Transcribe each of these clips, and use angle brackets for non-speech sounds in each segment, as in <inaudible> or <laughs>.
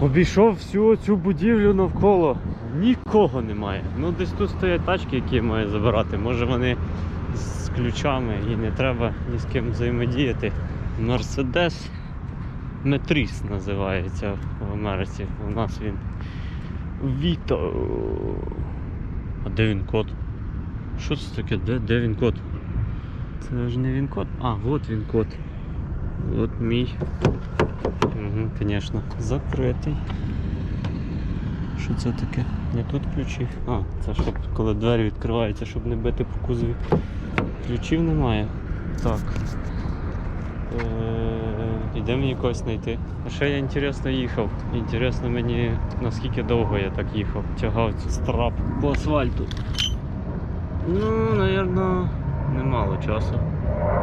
Обійшов всю цю будівлю навколо. Нікого немає. Ну десь тут стоять тачки, які я маю забирати. Може вони з ключами і не треба ні з ким взаємодіяти. Мерседес Метріс називається в Америці. У нас він Віто. А де він код? Що це таке? Де, де він код? Це ж не він код. А, от він код. От мій. Угу, звісно. Закритий. Що це таке? Не тут ключі. А, це щоб коли двері відкриваються, щоб не бити по кузові. Ключів немає. Так. Е, Іде мені когось знайти. А ще я інтересно їхав. Інтересно мені наскільки довго я так їхав. Тягав цю страп по асфальту. Ну, напевно, немало часу.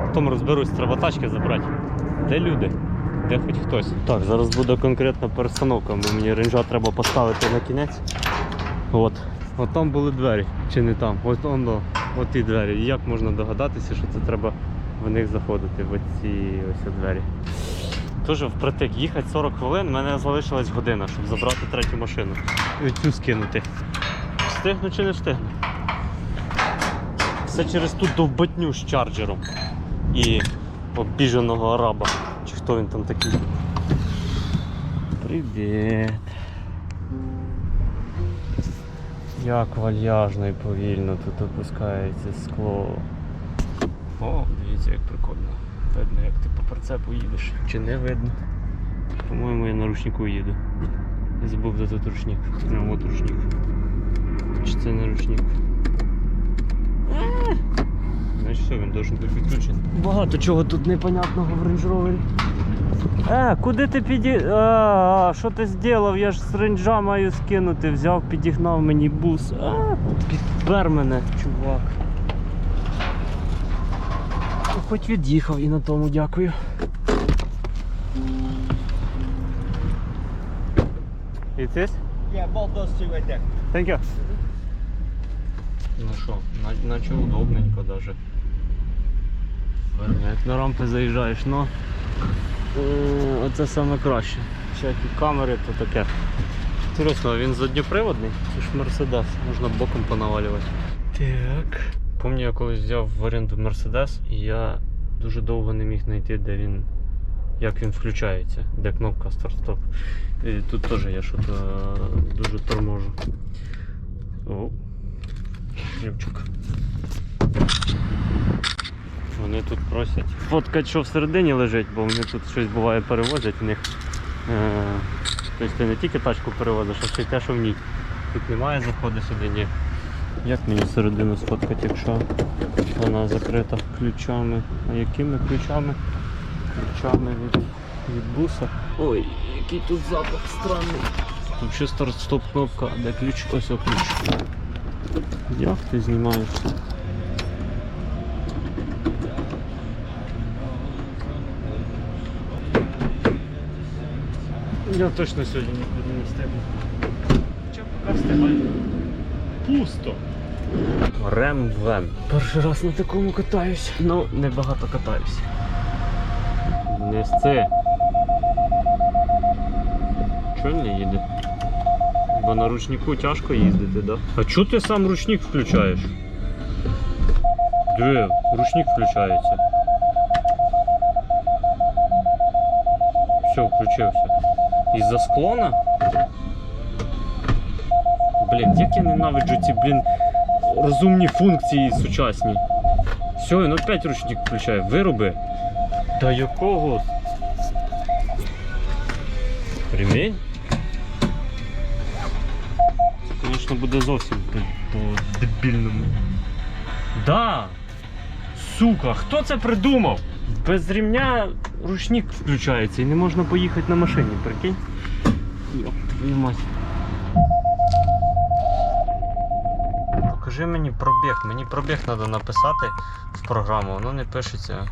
Потім розберусь, треба тачки забрати. Де люди? Де хоч хтось? Так, зараз буде конкретна перестановка, бо мені ренжа треба поставити на кінець. От. От там були двері, чи не там? От он. От ті двері. І як можна догадатися, що це треба в них заходити, в ці ось двері. Дуже впритик їхати 40 хвилин, в мене залишилась година, щоб забрати третю машину. І цю скинути. Встигну чи не встигну? Все через ту довбатню з чарджером і обіженого араба. Хто він там такий? Привіт. Як вальяжно і повільно тут опускається скло. О, дивіться, як прикольно. Видно, як ти по прицепу їдеш. Чи не видно? По-моєму, я на ручнику їду. Я забув, де тут ручник. А, от ручник. Чи це не ручник? Значить все, він должен бути відключений. Багато чого тут непонятного в Range Rover. Е, куди ти піді... А, що ти зробив? Я ж з ренджа маю скинути. Взяв, підігнав мені бус. А, підпер мене, чувак. Ну, Хоч від'їхав і на тому дякую. І this? Yeah, both those two right there. Thank you. Ну що, наче удобненько даже. Як на рампи заїжджаєш, ну е, оце саме краще. Всякі камери, то таке. Інтересно, він задньоприводний? Це ж Мерседес, можна боком понавалювати. Так. Пам'ятаю, я колись взяв в оренду Мерседес і я дуже довго не міг знайти, де він. Як він включається, де кнопка старт-стоп. Тут теж я щось дуже торможу. О, ключик. Вони тут просять фоткати, що всередині лежить, бо вони тут щось буває перевозять в них. Е, тобто ти не тільки тачку перевозиш, а ще й те, що в ній. Тут немає заходу сюди, ні. Як мені всередину сфоткати, якщо вона закрита ключами? А якими ключами? Ключами від, від буса. Ой, який тут запах странний. Тут ще старт-стоп кнопка, де ключ? Ось о ключ. Як ти знімаєш? Я точно сьогодні нікуди не встигну. Хоча поки встигаю. Пусто. Ремвен. Перший раз на такому катаюсь. Ну, небагато катаюсь. Не це. Чого не їде? Бо на ручнику тяжко їздити, да? А чого ти сам ручник включаєш? Де? Ручник включається. Все, включився. Із-за склона? Блін, як я ненавиджу ці, блін, розумні функції сучасні. Все, він опять ручник включає. Вироби. Та якого? Ремень? Це, звісно, буде зовсім по-дебільному. Да! Сука, хто це придумав? Без ремня ручник включається і не можна поїхати на машині, прикинь? Йоп, твою мать. Покажи мені пробіг. Мені пробіг треба написати в програму, воно не пишеться.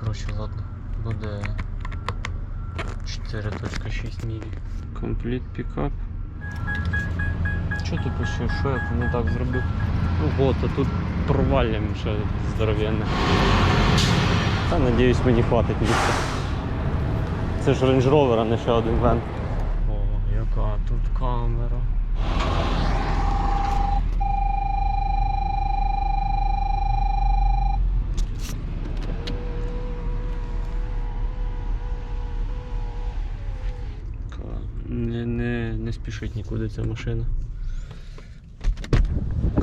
Коротше, ладно. Буде 4.6 мілі. Complete pickup. Що ти пишеш? Що я не так зробив? Ну от, а тут провалля ще здоровенне. Та надіюсь мені хватить місця. Це ж Range Rover, а не ще один вен. О, Яка тут камера. Не, не, не спішить нікуди ця машина.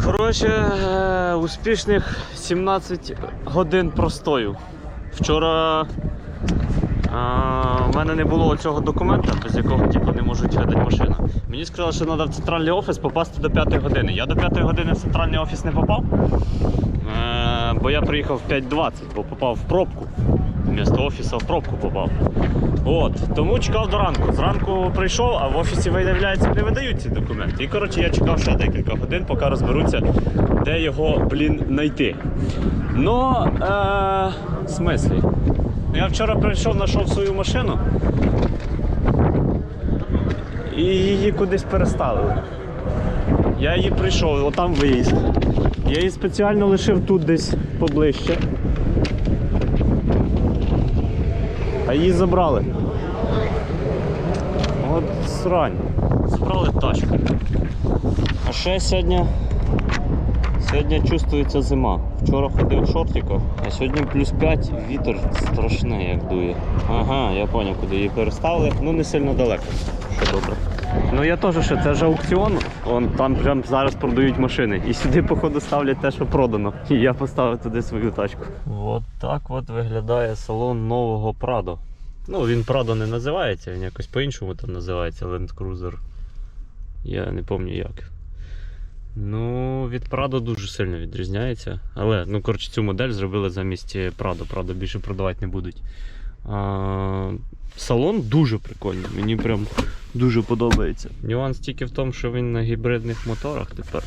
Коротше, е, успішних 17 годин простою. Вчора в мене не було цього документа, без якого типу, не можуть видати машину. Мені сказали, що треба в центральний офіс попасти до 5 години. Я до 5 години в центральний офіс не попав, е, бо я приїхав в 5.20, бо попав в пробку. Вмісто офісу в пробку попав. От, тому чекав до ранку. Зранку прийшов, а в офісі, виявляється, не видають ці документи. І коротше я чекав ще декілька годин, поки розберуться, де його, блін, знайти. Ну, е, в смислі? Я вчора прийшов, знайшов свою машину і її кудись переставили. Я її прийшов, отам виїзд. Я її спеціально лишив тут десь поближче. А її забрали. От срань. Забрали тачку. А ще сьогодні. Сьогодні чувствується зима. Вчора ходив в шортиках, а сьогодні плюс 5, вітер страшний, як дує. Ага, я зрозумів, куди її переставили. Ну не сильно далеко, що добре. Ну я теж ще, це ж аукціон, он, там прям зараз продають машини. І сюди, походу, ставлять те, що продано. І я поставив туди свою тачку. От так от виглядає салон нового Prado. Ну, він Prado не називається, він якось по-іншому там називається Land Cruiser. Я не пам'ятаю як. Ну, від Prado дуже сильно відрізняється. Але, ну, коротше, цю модель зробили замість Prado. Prado більше продавати не будуть. А, салон дуже прикольний, мені прям дуже подобається. Нюанс тільки в тому, що він на гібридних моторах тепер.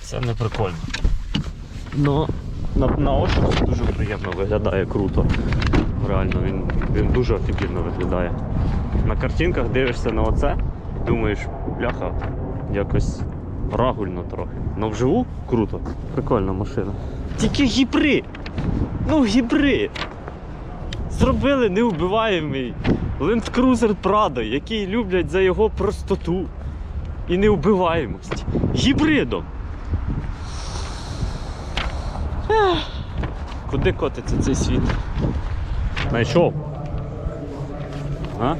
Це не прикольно. Ну, на, на ощупь це дуже приємно виглядає круто. Реально, він, він дуже офігенно виглядає. На картинках дивишся на оце думаєш, бляха, якось рагульно трохи. Но вживу круто. Прикольна машина. Тільки гібрид! Ну, гібрид! Зробили неубиваємий Land Cruiser Prado, який люблять за його простоту і неубиваємость. Гібридом! Ех, Куди котиться цей світ? Знайшов? А?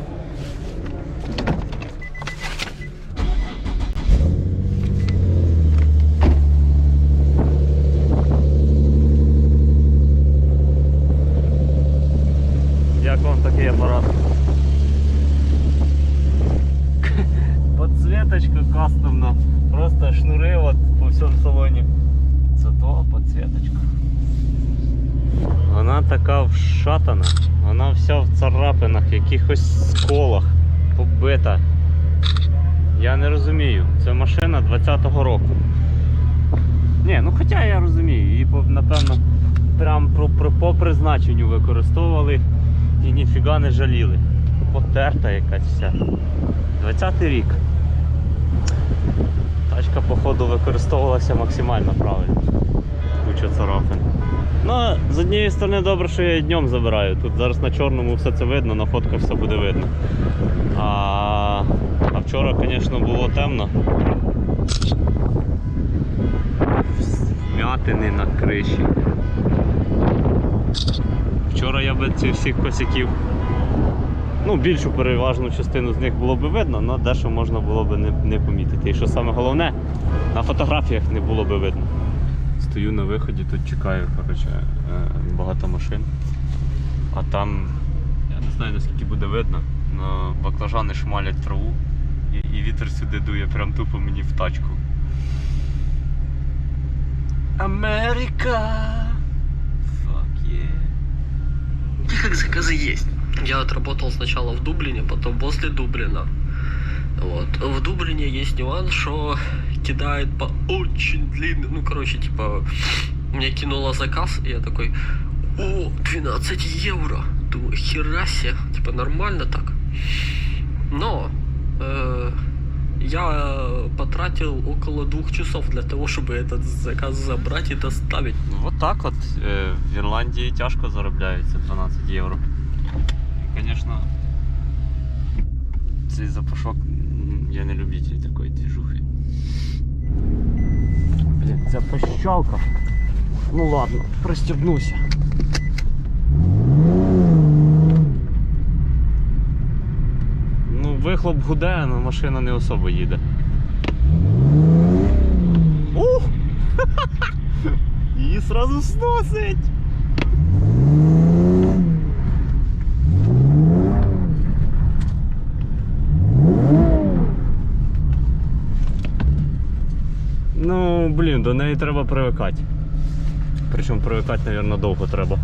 Просто шнури от по всьому салоні. Зато подсветочка. Вона така вшатана, вона вся в царапинах, якихось сколах, побита. Я не розумію. Це машина 20-го року. Ні, ну хоча я розумію, її напевно прям про, по призначенню використовували і ніфіга не жаліли. Потерта якась вся. 20-й рік. Тачка, походу, використовувалася максимально правильно. Куча царапин. Ну, з однієї сторони добре, що я її днем забираю. Тут зараз на чорному все це видно, на фотках все буде видно. А, а вчора, звісно, було темно. Вмятини на криші. Вчора я би цих всіх косяків. Ну, більшу переважну частину з них було б видно, але дещо можна було б не, не помітити. І що саме головне, на фотографіях не було б видно. Стою на виході, тут чекаю, коротше, е, багато машин. А там, я не знаю наскільки буде видно, але баклажани шмалять траву і, і вітер сюди дує прям тупо мені в тачку. Америка! Fuck yeah. Как заказы есть. Я отработал сначала в Дублине, потом после Дублина. Вот. В Дублине есть нюанс, что кидает по очень длинным, ну, короче, типа, мне кинуло заказ, и я такой, о, 12 евро. Думаю, хера себе, типа, нормально так. Но э, я потратил около двух часов для того, чтобы этот заказ забрать и доставить. Ну, от так от е, в Ірландії тяжко заробляється 12 євро. Звісно, цей запашок. Я не любитель такої движухи. Блін, ця пощалка. Ну ладно, пристібнуся. Ну, вихлоп гуде, але машина не особо їде. <laughs> Її сразу сносить! Блін, до неї треба привикати. Причому привикати, мабуть, довго треба.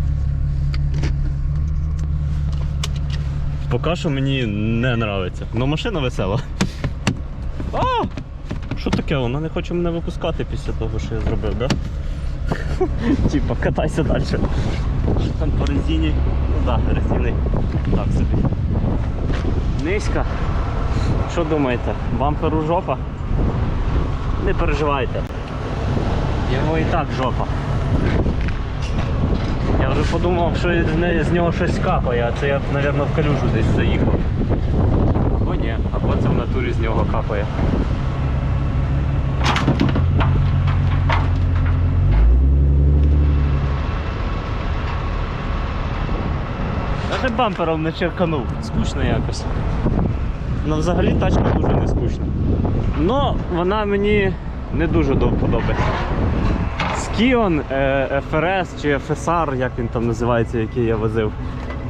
Поки що мені не подобається. Ну машина весела. А! Що таке? Вона не хоче мене випускати після того, що я зробив, да? <laughs> Типа, катайся далі. Що там по резині? Ну так, да, резини. Так собі. Низька. Що думаєте? Бамперу жопа? Не переживайте. Його і так жопа. Я вже подумав, що з, нього щось капає, а це я, мабуть, в калюжу десь заїхав. Або ні, або це в натурі з нього капає. Навіть бампером не черканув. Скучно якось. Ну взагалі тачка дуже не скучна. Ну, вона мені не дуже до Скіон, е, FRS чи FSR, як він там називається, який я возив,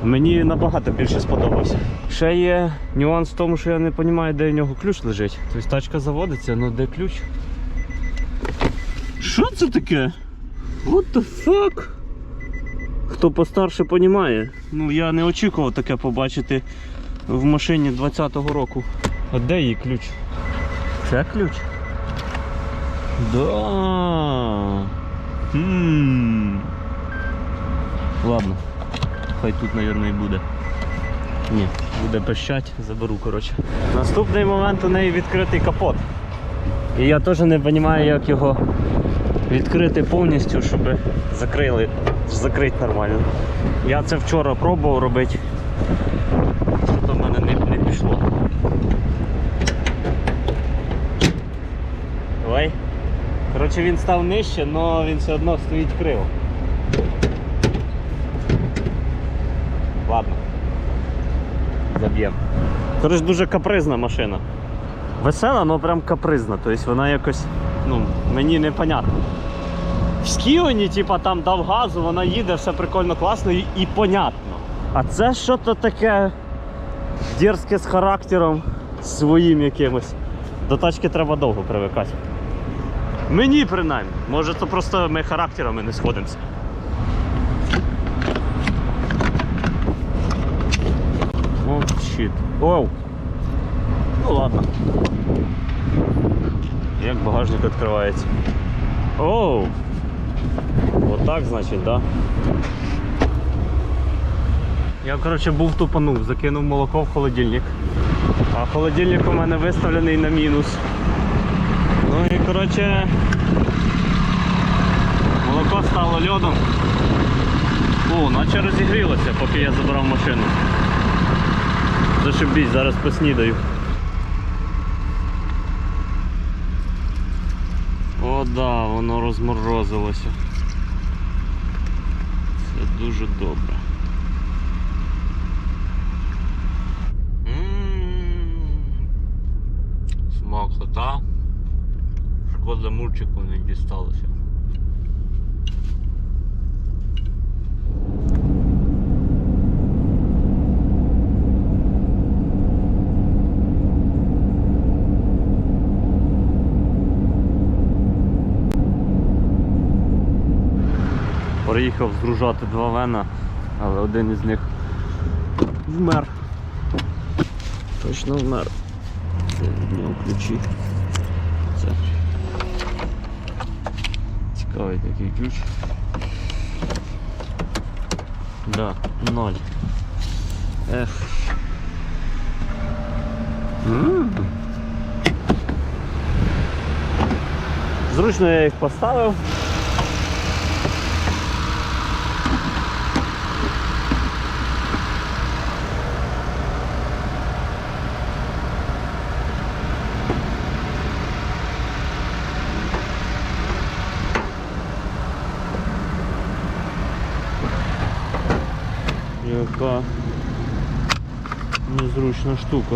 мені набагато більше сподобався. Ще є нюанс в тому, що я не розумію, де в нього ключ лежить. Тобто тачка заводиться, але де ключ? Що це таке? What the fuck? Хто постарше розуміє. Ну я не очікував таке побачити в машині 20-го року. А де її ключ? Це ключ? Да. Ладно. Хай тут, мабуть, і буде. Ні, буде пищать, заберу, коротше. Наступний момент у неї відкритий капот. І я теж не розумію, як його відкрити повністю, щоб закрили, закрити нормально. Я це вчора пробував робити. Що то в мене не, не пішло. Ой. Коротше, він став нижче, але він все одно стоїть криво. Ладно. Заб'ємо. Коротше, дуже капризна машина. Весела, але прям капризна. Тобто вона якось, ну, мені непонятно. В Скіоні, типа, там дав газу, вона їде, все прикольно, класно і, і понятно. А це що то таке дерзке з характером своїм якимось. До тачки треба довго привикати. Мені принаймні. Може, то просто ми характерами не сходимося. О, щит. Оу. Ну ладно. Як багажник відкривається. Оу. Отак, значить, да. Я, коротше, був тупанув, закинув молоко в холодильник. А холодильник у мене виставлений на мінус. Ну і коротше молоко стало льодом. О, наче розігрілося, поки я забрав машину. Зашибіть, зараз поснідаю. О, да, воно розморозилося. Це дуже добре. М, Смакота. Шкода мурчику не дісталося. Приїхав згружати два вена, але один із них вмер. Точно вмер. Це від нього ключі. Цікавий такий ключ. Да, ноль. Ех. М. Зручно я їх поставив. Така незручна штука.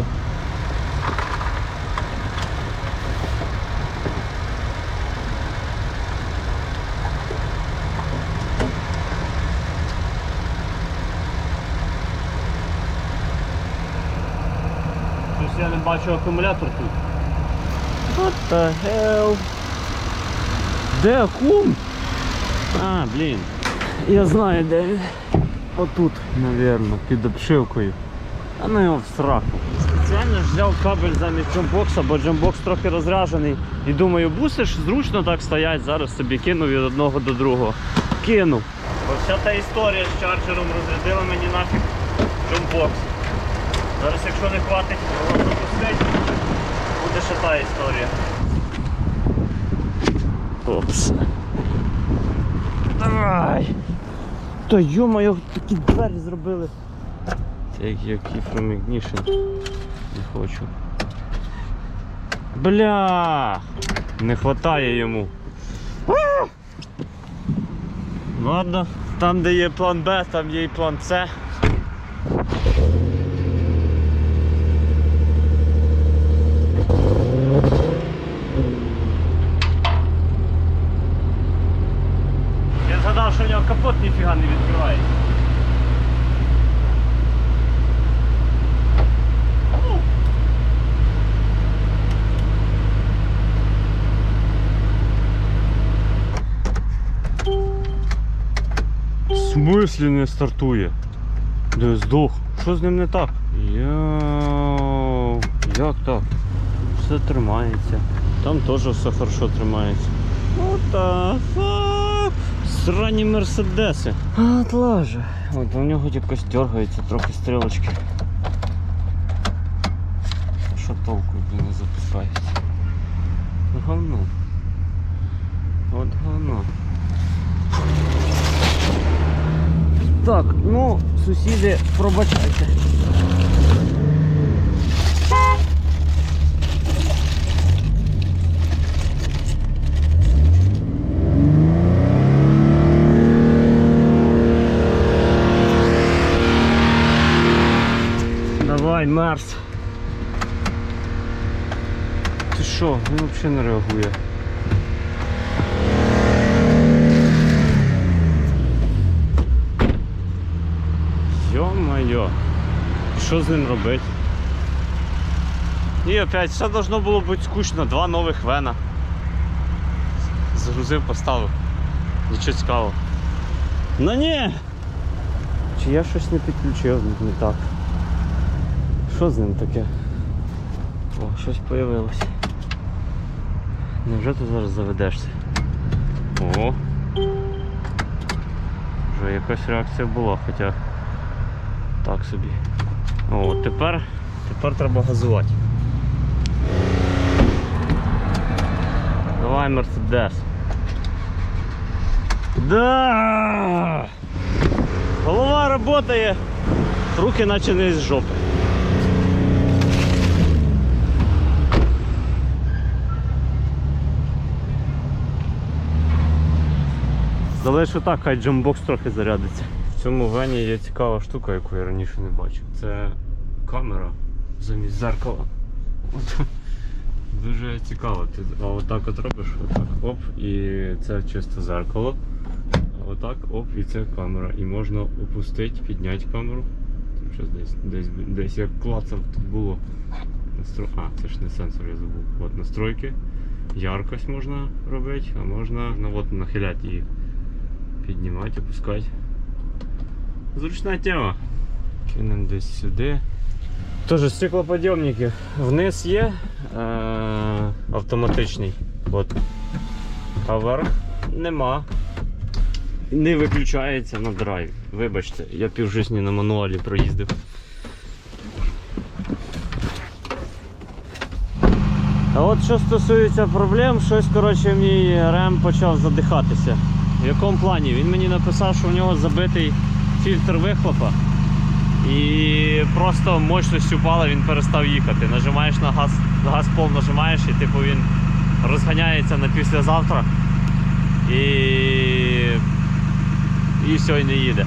Щось я не бачу акумулятор тут. What the hell? Де кум? А, блін. Я знаю, де він. Отут, напевно, під обшивкою. А ну його в сраку. Спеціально взяв кабель замість джамбокса, бо джамбокс трохи розряжений. І думаю, буси ж зручно так стоять, зараз собі кину від одного до другого. Кинув. Ось вся та історія з чарджером розрядила мені нафіг джамбокс. Зараз якщо не хватить його запустити, буде ще та історія. Опс. Давай! Та йо-моє, такі двері зробили. Так як, from Ignition. Не хочу. Бля! Не хватає йому. Ладно, там де є план Б, там є і план С. Я згадав, що в нього капот ніфіга не відкривається. В смислі не стартує? Де здох? Що з ним не так? Йоу, як так? Все тримається. Там теж все хорошо тримається. What the? Срані мерседеси. От лаже. От у нього якось дергається трохи стрілочки. Що толку, не запускається? Говно. От говно. Так, ну, сусіди, пробачайте. Давай, Марс. Ти що, він взагалі не реагує. Йо-моє. Що з ним робити? І опять, все должно було бути скучно. Два нових вена. Загрузив, поставив. Нічого цікавого. Ну ні! Чи я щось не підключив не так? Що з ним таке? О, щось появилось. Невже ти зараз заведешся? О! Вже якась реакція була, хоча так собі. О, тепер, тепер треба газувати. Давай, Мерседес. Да! Голова работає, руки наче не з жопи. Залишу так, хай джамбокс трохи зарядиться. В цьому вені є цікава штука, яку я раніше не бачив. Це камера замість зеркала. Дуже цікаво. Ти отак от робиш, отак, оп, і це чисто зеркало. А отак, оп, і це камера. І можна опустити, підняти камеру. Там щось десь, десь, десь як клацав тут було. Настро... А, це ж не сенсор, я забув. От настройки. Яркость можна робити, а можна ну, от, нахиляти її. Піднімати, опускати. Зручна тема. Кинемо десь сюди. Теж стеклоподйомники. Вниз є е- автоматичний. От. А вверх нема. Не виключається на драйв. Вибачте, я півжизні на мануалі проїздив. А от що стосується проблем, щось коротше мій рем почав задихатися. В якому плані? Він мені написав, що у нього забитий фільтр вихлопа. І просто мощність упала, він перестав їхати. Нажимаєш на газ, газ пол нажимаєш і типу він розганяється на післязавтра і, і все, не їде.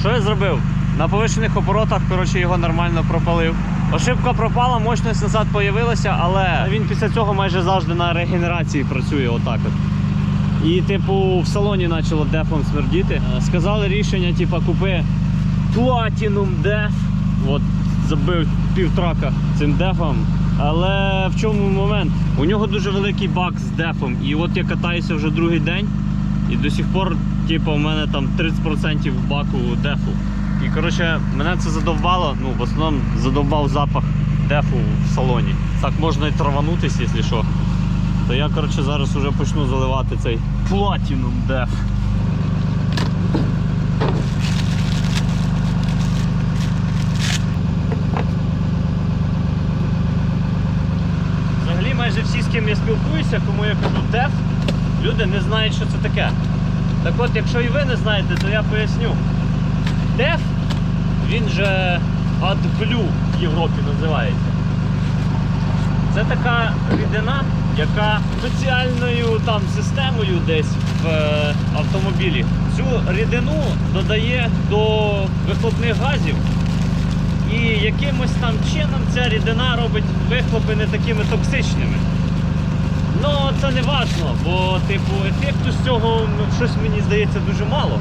Що я зробив? На повишених оборотах, коротше, його нормально пропалив. Ошибка пропала, мощність назад появилася, але він після цього майже завжди на регенерації працює отак от. І, типу, в салоні почало дефом смердіти. Сказали рішення, типу, купи Platinum Def. От, забив півтрака цим дефом. Але в чому момент? У нього дуже великий бак з дефом. І от я катаюся вже другий день, і до сих пор, типу, у мене там 30% баку дефу. І коротше, мене це задовбало. Ну, в основному задовбав запах дефу в салоні. Так можна і траванутись, якщо що. То я, коротше, зараз вже почну заливати цей Platinum Def. Взагалі майже всі, з ким я спілкуюся, кому я кажу деф, люди не знають, що це таке. Так от, якщо і ви не знаєте, то я поясню. Деф, він же AdBlue в Європі називається. Це така рідина, яка спеціальною там системою десь в е, автомобілі цю рідину додає до вихлопних газів. І якимось там чином ця рідина робить вихлопи не такими токсичними. Ну, це не важно, бо типу ефекту з цього ну, щось мені здається дуже мало.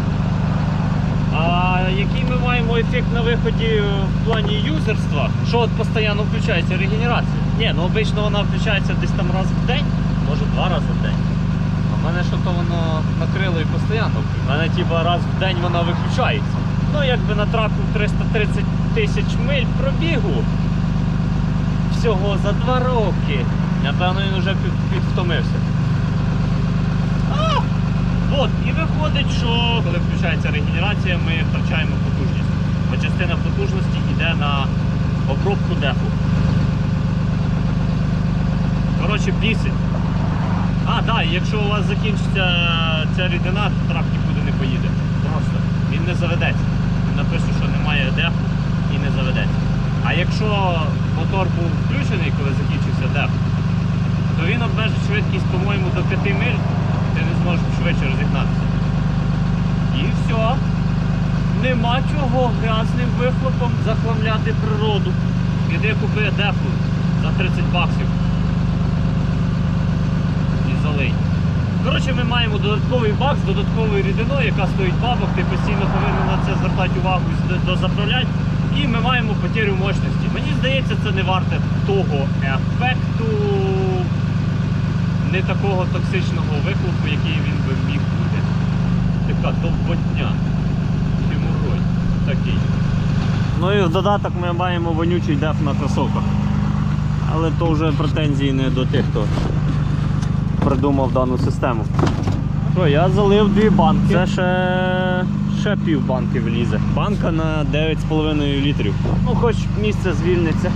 А який ми маємо ефект на виході в плані юзерства, що от постійно включається регенерація? Ні, ну обично вона включається десь там раз в день, може два рази в день. А в мене що то воно накрило і постійно. У мене типа раз в день вона виключається. Ну якби на траку 330 тисяч миль пробігу всього за два роки. Напевно, він вже підвтомився. От, і виходить, що коли включається регенерація, ми втрачаємо потужність. Бо частина потужності йде на обробку дефу. Коротше, бісить. А, так, якщо у вас закінчиться ця рідина, то трак нікуди не поїде. Просто. Він не заведеться. Він напише, що немає дефу і не заведеться. А якщо мотор був включений, коли закінчився деф, то він обмежить швидкість, по-моєму, до 5 миль, ти не зможеш швидше розігнатися. І все. Нема чого грязним вихлопом захламляти природу. Іди купи дефу за 30 баксів. І залий. Коротше, ми маємо додатковий бак з додатковою рідиною, яка стоїть бабок, ти постійно повинен на це звертати увагу і дозаправляти. І ми маємо потерю мощності. Мені здається, це не варте того ефекту не такого токсичного вихлопу, який він би міг бути. Така довботня. Хеморой такий. Ну і в додаток ми маємо вонючий деф на кросовках. Але то вже претензії не до тих, хто придумав дану систему. Що, я залив дві банки. Це ще, ще пів банки влізе. Банка на 9,5 літрів. Ну, хоч місце звільниться.